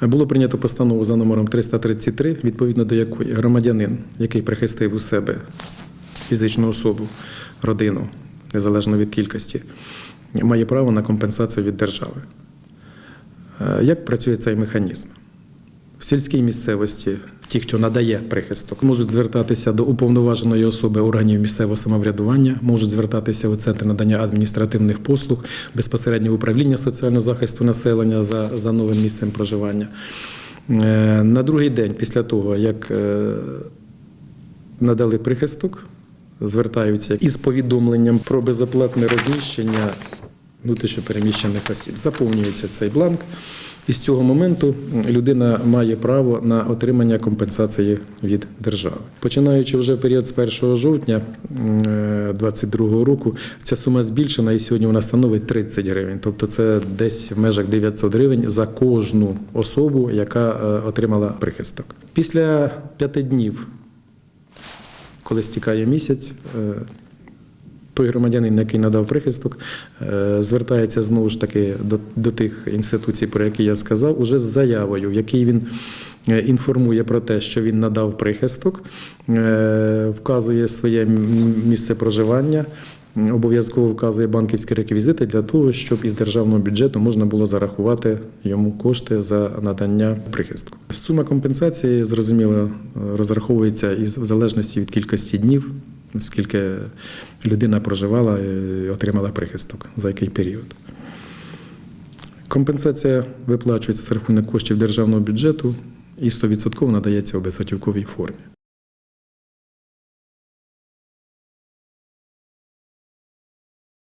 Було прийнято постанову за номером 333, відповідно до якої громадянин, який прихистив у себе фізичну особу, родину, незалежно від кількості, має право на компенсацію від держави. Е, Як працює цей механізм? В сільській місцевості ті, хто надає прихисток, можуть звертатися до уповноваженої особи органів місцевого самоврядування, можуть звертатися у центр надання адміністративних послуг, безпосередньо управління соціального захисту населення за, за новим місцем проживання. Е, На другий день після того, як е, надали прихисток, звертаються із повідомленням про безоплатне розміщення внутрішньопереміщених осіб. Заповнюється цей бланк. І з цього моменту людина має право на отримання компенсації від держави. Починаючи вже період з 1 жовтня 2022 року, ця сума збільшена і сьогодні вона становить 30 гривень. Тобто це десь в межах 900 гривень за кожну особу, яка е, отримала прихисток. Після п'яти днів коли стікає місяць, е, той громадянин, який надав прихисток, е, звертається знову ж таки до, до тих інституцій, про які я сказав, уже з заявою, в якій він е, інформує про те, що він надав прихисток, е, вказує своє місце проживання. Обов'язково вказує банківські реквізити для того, щоб із державного бюджету можна було зарахувати йому кошти за надання прихистку. Сума компенсації, зрозуміло, розраховується із в залежності від кількості днів, скільки людина проживала і отримала прихисток, за який період. Компенсація виплачується з рахунок коштів державного бюджету і 100% надається у безготівковій формі.